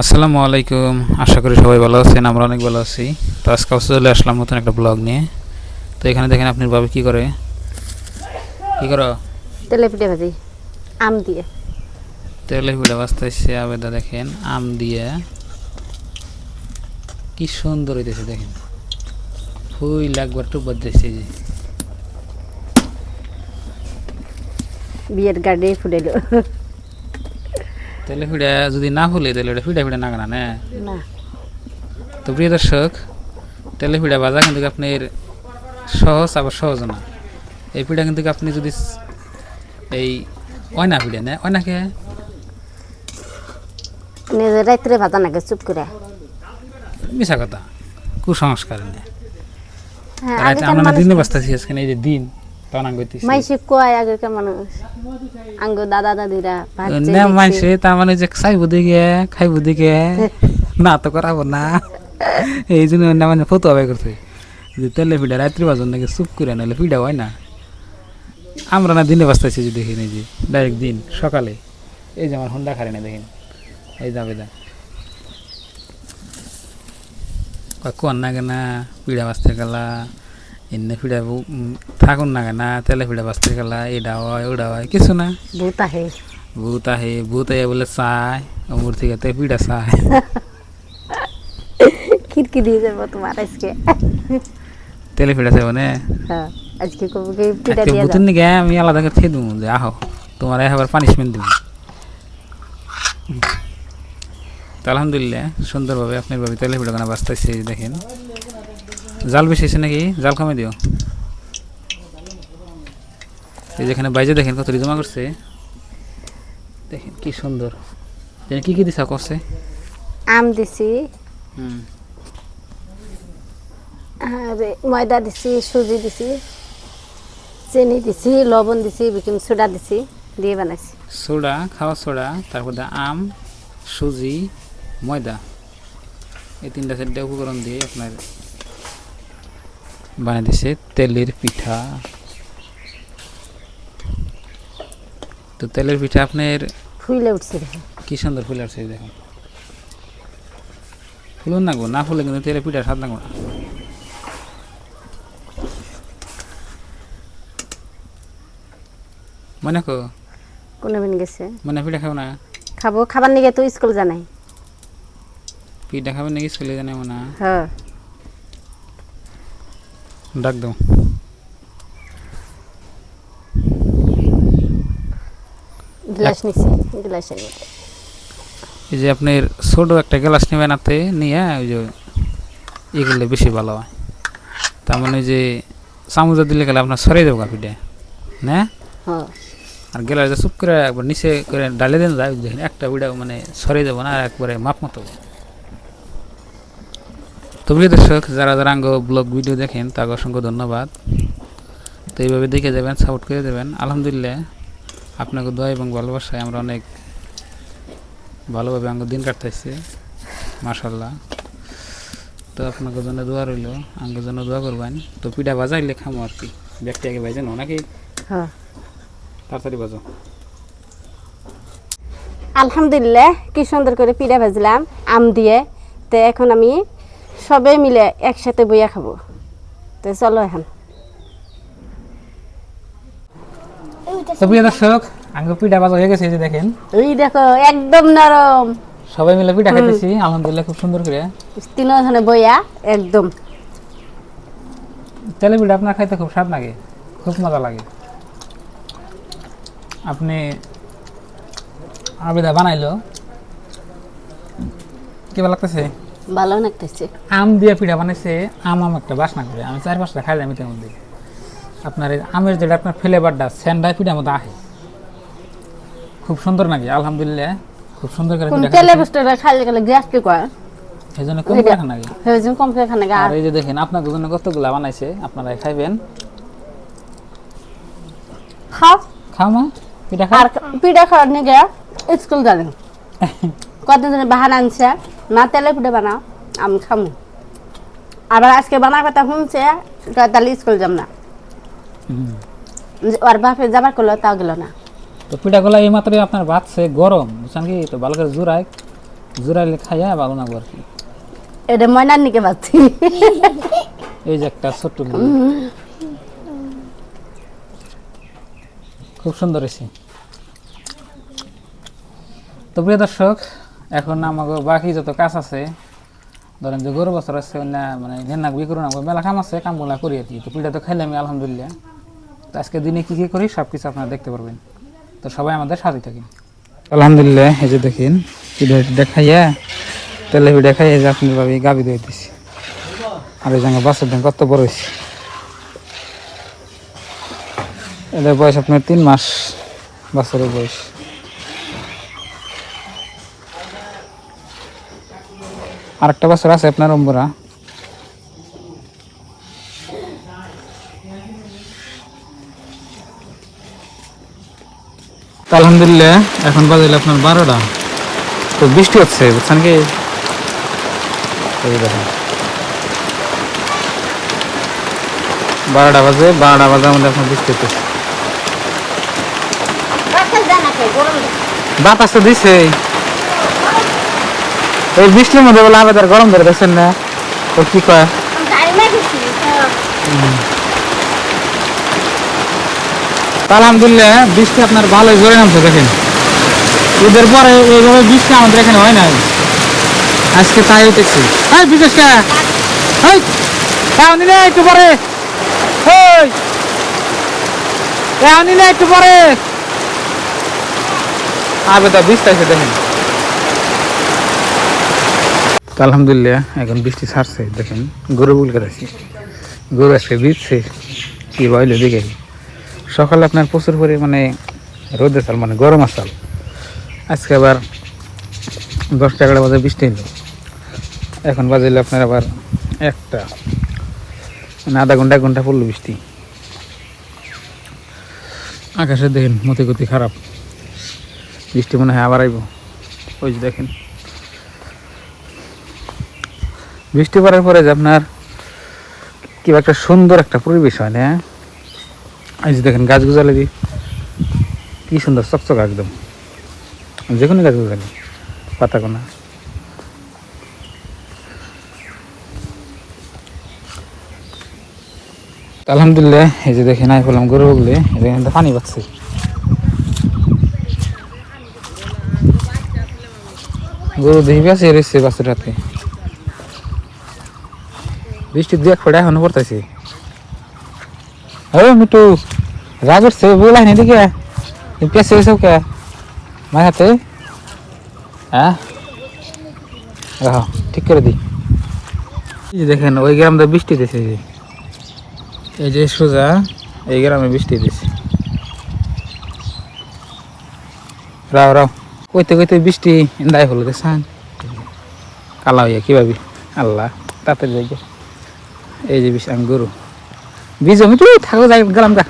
আসসালামু আলাইকুম। আশা করি সবাই ভালো আছেন আমরা অনেক ভালো আছি। তো আজকে অবশ্য চলে আসলাম নতুন একটা ব্লগ নিয়ে। তো এখানে দেখেন আপনার বাবা কি করে? কি করো? তেলে পিঠে ভাজি আম দিয়ে। তেলে পিঠা বাঁচতেছে আবেদা দেখেন আম দিয়ে। কি সুন্দর হইতেছে দেখেন। ফুই লাগবার টুপ বাজছে যে। বিয়ের গাড়ি ফুটাইলো। তেলে পিঠা যদি না ফুলে তাহলে ওটা ফিডা পিঠা না না? না। তো প্রিয় দর্শক তেলে পিঠা ভাজা কিন্তু আপনার সহজ আবার সহজ না। এই পিঠা কিন্তু আপনি যদি এই অয়না পিঠা না? অয়নাকে নিজে রাত্রে ভাজা নাকি চুপ করে? মিশা কথা। কুসংস্কার নেই হ্যাঁ আমরা দিনে বাঁচতেছি আজকে এই যে দিন। তখন আমি করতেছি মাইসে কয় আগেকার মানুষ? আঙ্গ দাদা দাদিরা ভাজছে, না দেখছে। তার মানে যে খাইব দিকে খাইব দিকে না তো করাবো না। এই জন্য না মানে ফটো আবাই করছে। যে তেলে পিঠা রাত্রি বাজন নাকি চুপ করে নাহলে পিঠা হয় না। আমরা না দিনে বাঁচতেছি যে দেখি এই যে ডাইরেক্ট দিন সকালে। এই যে আমার হুন্ডা খারে না দেখেন। এই যাবে দা কোন না কেনা পিঠা বাঁচতে গেলা। এনে উম, থাকুন না কেনা তেলে পিঠা বাঁচতে গেলা এটা হয় ওটা হয় কিছু না ভূত আহে ভূত আহে ভূত আহে বলে চায় অমর থেকে তে চায় খিড়কি দিয়ে যাব তোমার আজকে তেলে মানে হ্যাঁ আজকে কব কি দিয়ে নিকে আমি আলাদা করে খেয়ে দেবো যে আহো তোমার এবার পানিশমেন্ট দিব আলহামদুলিল্লাহ সুন্দরভাবে আপনার ভাবে তেলে পিঠা গানা বাঁচতেছে দেখেন জাল বেশি আছে নাকি? জাল কমে দিও। এই যেখানে বাইজে দেখেন কত জমা করছে। দেখেন কি সুন্দর। কি কি দিছা করছে আম দিছি। হুম। আর ময়দা দিছি সুজি দিছি চিনি দিছি লবণ দিছি বেকিং সোডা দিছি দিয়ে বানাইছি। সোডা খাওয়া সোডা তারপর আম সুজি ময়দা। এই তিনটা চারটা উপকরণ দিয়ে আপনার বানিয়ে দিছে তেলের পিঠা। তো তেলের পিঠা আপনার ফুলে উঠছে। কি সুন্দর ফুল আসছে দেখুন ফুলুন না গো না ফুলে কিন্তু তেলের পিঠা স্বাদ না মনে কো কোনে বিন গেছে? মানে পিঠা খাও না। খাব খাবার নিগে তো স্কুল জানাই পিঠা খাবেন নাকি স্কুলে জানে না হ্যাঁ। ডাক দাও। গ্লাস নিছি গ্লাসের মধ্যে এই যে আপনার ছোটো একটা গ্লাস নেবেন হাতে নিয়ে ওই যে এগুলো বেশি ভালো হয়। তার মানে ওই যে চামচা দিলে গেলে আপনার সরাই দেবো পিঠা না? হ্যাঁ। আর গেলে চুপ করে একবার নিচে করে ডালে দেন যায় দেখেন একটা পিঠা মানে সরে যাব না আর একবারে মাপ মতো। তো প্রিয় দর্শক যারা যারা আঙ্গ ব্লগ ভিডিও দেখেন তাকে অসংখ্য ধন্যবাদ। তো এইভাবে দেখে যাবেন সাপোর্ট করে দেবেন আলহামদুলিল্লাহ আপনাকে দোয়া এবং ভালোবাসায় আমরা অনেক ভালোভাবে আঙ্গ দিন কাটতেছি মাশাল্লাহ তো আপনাকে জন্য দোয়া রইল আঙ্গ জন্য দোয়া করবেন। তো পিঠা বাজাইলে খামো আর কি। ব্যক্তি আগে বাজে নাকি? হ্যাঁ। তাড়াতাড়ি বাজো আলহামদুলিল্লাহ কি সুন্দর করে পিঠা ভাজলাম আম দিয়ে। তো এখন আমি সবাই মিলে একসাথে বইয়া খাব। তো চলো এখন। তো প্রিয় দর্শক পিঠা বাজা হয়ে গেছে এই যে দেখেন। ওই দেখো একদম নরম। সবাই মিলে পিঠা খাইতেছি আলহামদুলিল্লাহ খুব সুন্দর করে। তিনজনে বইয়া একদম। তেলে পিঠা আপনার খাইতে খুব স্বাদ লাগে খুব মজা লাগে। আপনি আবেদা বানাইলো। কি ভালো লাগতেছে? ভালো লাগতেছে। আম দিয়ে পিঠা বানাইছে আম আম একটা বাসনা করে। আমি চার পাঁচটা মধ্যে। আপনার আমের যেটা আপনার ফ্লেভারটা স্যান্ডাই পিঠার মতো আহে। খুব সুন্দর নাকি আলহামদুলিল্লাহ। খুব সুন্দর করে কোন তেলে। বস্তুটা খাইলে গেলে গ্যাস কি কয়? এই জন্য কম খান কম খানে আর আর এই যে দেখেন জন্য কতগুলা বানাইছে আপনারা খাইবেন। খাও। খাও মা পিঠা খাও। আর পিঠা খাওয়ার নিগে স্কুল যাবেন। কতদিন বাহান আনছে? না তেলে ফুটে বানাও আমি খামু। আবার আজকে বানার কথা শুনছে তাহলে স্কুল যাম না। আর বাপে যাবার করল তাও গেল না। তো পিঠাগুলা এই মাত্র আপনার বাচ্চে গরম। বুঝছেন কি? তো ভালো করে জোড়ায় জোরাইলে খাইয়া ভালো লাগবো আর কি। এটা ময়নার নিকে পাচ্ছি এই যে একটা ছোট্ট খুব সুন্দর হয়েছে। তো প্রিয় দর্শক এখন আমাকে বাকি যত কাজ আছে, ধরেন যে গরু বছর আছে না মানে নেনাক বিয়ে করুন আমাকে মেলা কাম আছে, কামগুলা করি আর কি। তো পিঠা তো খাইলাম আলহামদুলিল্লাহ। তো আজকে দিনে কী কী করি সব কিছু আপনারা দেখতে পারবেন। তো সবাই আমাদের সাথে থাকেন। আলহামদুলিল্লাহ, এই যে দেখেন পিঠা দেখাইয়া, তেলে পিঠা খাইয়া যে আপনি ভাবি গাবি দিয়ে দিছি আর এই জায়গা বাসের দাম কত বড় হয়েছে এদের বয়স আপনার তিন মাস, বছরের বয়স। আরেকটা বছর আছে আপনার অম্বরা আলহামদুলিল্লাহ এখন বাজে আপনার বারোটা। তো বৃষ্টি হচ্ছে বুঝছেন কি? বারোটা বাজে বারোটা বাজার মধ্যে আপনার বৃষ্টি হচ্ছে বাতাস তো দিছে এই বৃষ্টির মধ্যে বলে আবেদার গরম ধরে দেখছেন না? তো কি কয়? আলহামদুলিল্লাহ, বৃষ্টি আপনার ভালোই জোরে নামছে, দেখেন। ঈদের পরে এইভাবে বৃষ্টি আমাদের এখানে হয় নাই। আজকে তাই হইতেছি। হ্যাঁ বিশেষ কে? একটু পরে। একটু পরে। আবেদা বৃষ্টি আছে দেখেন। আলহামদুলিল্লাহ, এখন বৃষ্টি ছাড়ছে, দেখেন, গরু বুলকে করেছি গরু আজকে দিচ্ছে কি বইলে দেখে সকালে আপনার প্রচুর পরিমাণে রোদে চাল মানে গরম আসাল। আজকে আবার দশটা এগারো বাজে বৃষ্টি এলো এখন বাজিলে আপনার আবার একটা। মানে আধা ঘণ্টা, এক ঘণ্টা পড়ল বৃষ্টি। আকাশে দেখেন মতি গতি খারাপ। বৃষ্টি মনে হয় আবার আইব। ওই যে দেখেন বৃষ্টি পড়ার পরে যে আপনার কি একটা সুন্দর একটা পরিবেশ হয় না? এই যে দেখেন গাছ গুজালে দি, কি সুন্দর চকচক একদম। যে কোনো গাছ গুজালি পাতা কোনা আলহামদুলিল্লাহ, এই যে দেখেন আই পেলাম গরু বগলে এখানে তো পানি পাচ্ছে। গরু দেখি আছে রয়েছে বাসের রাতে বৃষ্টি দু এক এখনও পড়তেছে। হ্যাঁ মিটু রাগ উঠছে বলাই নি দিকে পেছে এসব কে মায়ের হ্যাঁ? রাখো ঠিক করে দি। দেখেন, ওই গ্রামটা বৃষ্টি দিয়েছে এই যে। সোজা, এই গ্রামে বৃষ্টি দিয়েছে রাও রাও কইতে কইতে বৃষ্টি দায় হলো দেখছেন কালা হইয়া, কি ভাবি? আল্লাহ তাতে যাই। এই যে বিশ আমি গরু। বীজ আমি তো থাকো যাই গেলাম গা।